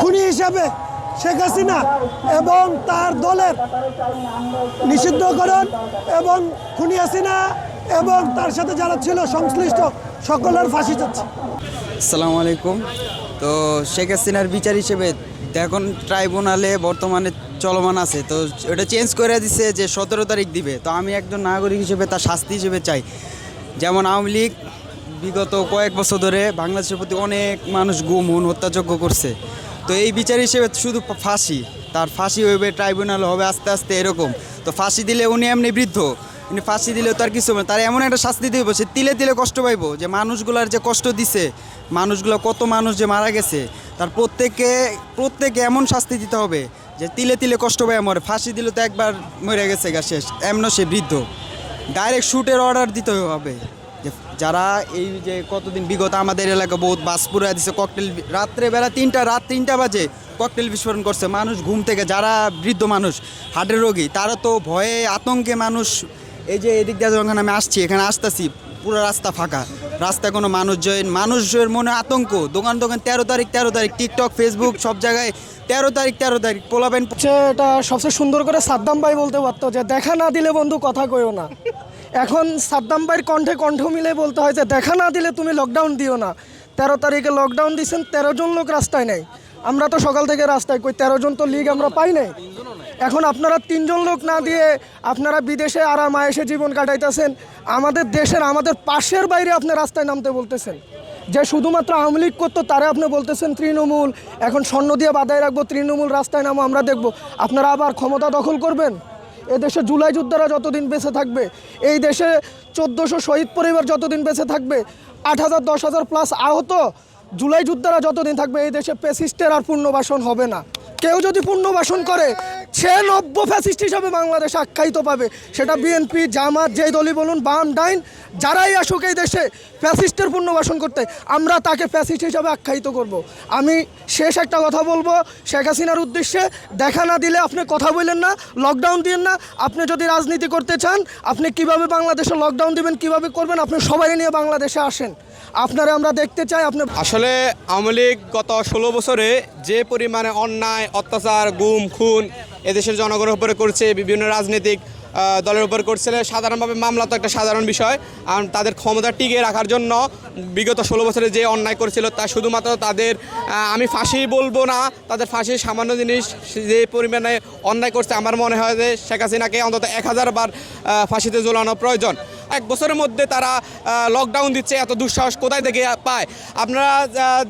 খুনি হিসাবে শেখ হাসিনা এবং তার দলের নিষিদ্ধকরণ এবং খুনি হাসিনা এবং তার সাথে যারা ছিল সংশ্লিষ্ট সকলের ফাঁসি যাচ্ছে আসসালামু আলাইকুম। তো শেখ হাসিনার বিচার হিসেবে এখন ট্রাইব্যুনালে বর্তমানে চলমান আছে। তো ওটা চেঞ্জ করে দিছে যে সতেরো তারিখ দিবে। তো আমি একজন নাগরিক হিসেবে তার শাস্তি হিসেবে চাই। যেমন আওয়ামী লীগ বিগত কয়েক বছর ধরে বাংলাদেশের প্রতি অনেক মানুষ গুম, হুন, হত্যাযজ্ঞ করছে। তো এই বিচার হিসেবে শুধু ফাঁসি, তার ফাঁসি হইবে ট্রাইব্যুনাল হবে, আস্তে আস্তে এরকম। তো ফাঁসি দিলে উনি এমনি বৃদ্ধ, উনি ফাঁসি দিলে তার কিছু হবে তার এমন একটা শাস্তি দিব সে তিলে তিলে কষ্ট পাইব, যে মানুষগুলার যে কষ্ট দিছে, মানুষগুলো কত মানুষ যে মারা গেছে, তার প্রত্যেককে প্রত্যেকে এমন শাস্তি দিতে হবে, যে তিলে তিলে কষ্ট পায় মরে। ফাঁসি দিলে তো একবার মরে গেছে গা শেষ এমন সে বৃদ্ধ। ডাইরেক্ট শ্যুটের অর্ডার দিতে হবে। যারা এই যে কতদিন বিগত আমাদের এলাকা বহুত বাস পুরা দিছে ককটেল রাত্রে বেলা তিনটা, রাত তিনটা বাজে ককটেল বিস্ফোরণ করছে। মানুষ ঘুম থেকে, যারা বৃদ্ধ মানুষ, হার্টের রোগী, তারা তো ভয়ে আতঙ্কে মানুষ, এই যে এদিক দিয়ে যখন আমি আসছি, এখানে আসতেছি, পুরো রাস্তা ফাঁকা। রাস্তায় কোনো মানুষজন মানুষের মনে আতঙ্ক। দোকান দোকান তেরো তারিখ তেরো তারিখ টিকটক ফেসবুক সব জায়গায় তেরো তারিখ তেরো তারিখ পোলাবেন এটা সবচেয়ে সুন্দর করে সাদ্দাম ভাই বলতে পারতো যে, দেখা না দিলে বন্ধু কথা কইও না। এখন সাদ্দাম ভাইয়ের কণ্ঠে কণ্ঠ মিলে বলতে হয় যে দেখা না দিলে তুমি লকডাউন দিও না। তেরো তারিখে লকডাউন দিয়েছেন, তেরো জন লোক রাস্তায় নেই। আমরা তো সকাল থেকে রাস্তায়, কই তেরো জন তো লিগ আমরা পাই নাই। এখন আপনারা তিনজন লোক না দিয়ে আপনারা বিদেশে আরাম আয়েসে জীবন কাটাইতেছেন, আমাদের দেশের, আমাদের পাশের বাইরে আপনি রাস্তায় নামতে বলতেছেন। যে শুধুমাত্র আওয়ামী লীগ করতো, তারা আপনি বলতেছেন তৃণমূল, এখন স্বর্ণ দিয়ে বাধায় রাখব, তৃণমূল রাস্তায় নামো, আমরা দেখব। আপনারা আবার ক্ষমতা দখল করবেন? এ দেশে জুলাই যোদ্ধারা যতদিন বেঁচে থাকবে, এই দেশে চোদ্দোশো শহীদ পরিবার যতদিন বেঁচে থাকবে, আট হাজার, দশ হাজার প্লাস আহত, জুলাই যোদ্ধারা যতদিন থাকবে, এই দেশে পেসিস্টের আর পুনর্বাসন হবে না। কেউ যদি পুনর্বাসন করে সে নব্য ফ্যাসিস্ট হিসাবে বাংলাদেশে আখ্যায়িত পাবে। সেটা বিএনপি জামাত, যেই দলই বলুন, বাম, ডাইন, যারাই আসুক এই দেশে ফ্যাসিস্টের পুনর্বাসন করতে, আমরা তাকে ফ্যাসিস্ট হিসাবে আখ্যায়িত করব। আমি শেষ একটা কথা বলব, শেখ হাসিনার উদ্দেশ্যে, দেখা না দিলে আপনি কথা বললেন না লকডাউন দিন না। আপনি যদি রাজনীতি করতে চান, আপনি কীভাবে বাংলাদেশে লকডাউন দিবেন, কীভাবে করবেন, আপনি সবাই নিয়ে বাংলাদেশে আসেন। আপনারা আমরা দেখতে চাই, আপনি আসলে আওয়ামী লীগ গত ষোলো বছরে যে পরিমাণে অন্যায়, অত্যাচার, গুম, খুন এদেশের জনগণের উপরে করছে, বিভিন্ন রাজনৈতিক দলের উপর করছে। সাধারণভাবে মামলা তো একটা সাধারণ বিষয়। আর তাদের ক্ষমতা টিকিয়ে রাখার জন্য বিগত ষোলো বছরে যে অন্যায় করেছিল, তা শুধুমাত্র তাদের আমি ফাঁসি বলব না, তাদের ফাঁসি সামান্য জিনিস যে পরিমাণে অন্যায় করছে, আমার মনে হয় যে শেখ হাসিনাকে অন্তত এক হাজার বার ফাঁসিতে ঝোলানো প্রয়োজন। এক বছরের মধ্যে তারা লকডাউন দিচ্ছে, এত দুঃসাহস কোথায় থেকে পায়? আপনারা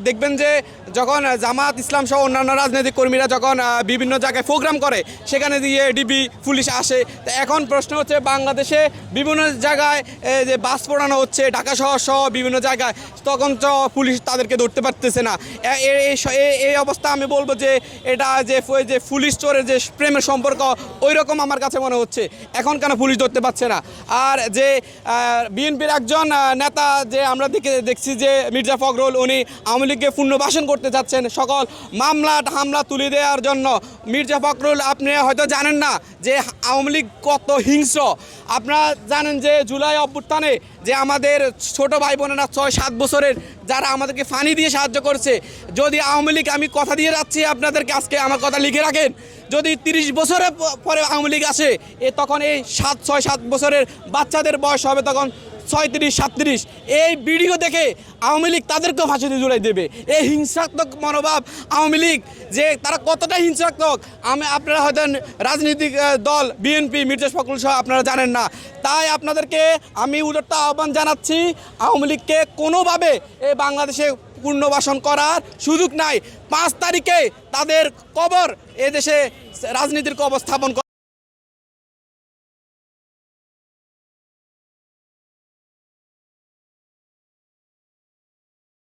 দেখবেন যে যখন জামাত ইসলাম সহ অন্যান্য রাজনৈতিক কর্মীরা যখন বিভিন্ন জায়গায় প্রোগ্রাম করে, সেখানে দিয়ে ডিবি পুলিশ আসে। তো এখন প্রশ্ন হচ্ছে, বাংলাদেশে বিভিন্ন জায়গায় যে বাস পোড়ানো হচ্ছে, ঢাকা শহর সহ বিভিন্ন জায়গায়, তখন তো পুলিশ তাদেরকে ধরতে পারতেছে না। এই অবস্থা আমি বলব যে, এটা যে যে পুলিশ চোরের যে প্রেমের সম্পর্ক ওই রকম আমার কাছে মনে হচ্ছে। এখন কেন পুলিশ ধরতে পারছে না? আর যে বিএনপির একজন নেতা যে আমরা দেখে, দেখছি যে মির্জা ফখরুল, উনি আওয়ামী লীগকে পুনর্বাসন করতে যাচ্ছেন সকল মামলা হামলা তুলে দেওয়ার জন্য। মির্জা ফখরুল, আপনি হয়তো জানেন না যে আওয়ামী লীগ কত হিংস্র। আপনারা জানেন যে জুলাই অভ্যুত্থানে যে আমাদের ছোট ভাই বোনেরা ছয়, সাত বছরের যারা আমাদেরকে ফানি দিয়ে সাহায্য করছে, যদি আওয়ামী লীগ, আমি কথা দিয়ে যাচ্ছি আপনাদেরকে, আজকে আমার কথা লিখে রাখেন। যদি তিরিশ বছরের প- পরে আওয়ামী লীগ আসে, এ তখন এই সাত, ছয়, সাত বছরের বাচ্চাদের বয়স হবে তখন ছয়ত্রিশ, সাতত্রিশ, এই ভিডিও দেখে আওয়ামী লীগ তাদেরকেও ফাঁসিতে জুড়াই দেবে। এই হিংসাত্মক মনোভাব আওয়ামী লীগ যে তারা কতটা হিংসাত্মক, আমি আপনারা হয়তো রাজনৈতিক দল, বিএনপি, মির্জা ফখরুল সহ আপনারা জানেন না। তাই আপনাদেরকে আমি উদত্ত আহ্বান জানাচ্ছি, আওয়ামী লীগকে কোনোভাবে এই বাংলাদেশে পুনর্বাসন করার সুযোগ নাই। পাঁচ তারিখে তাদের কবর এদেশে রাজনীতির কবর স্থাপন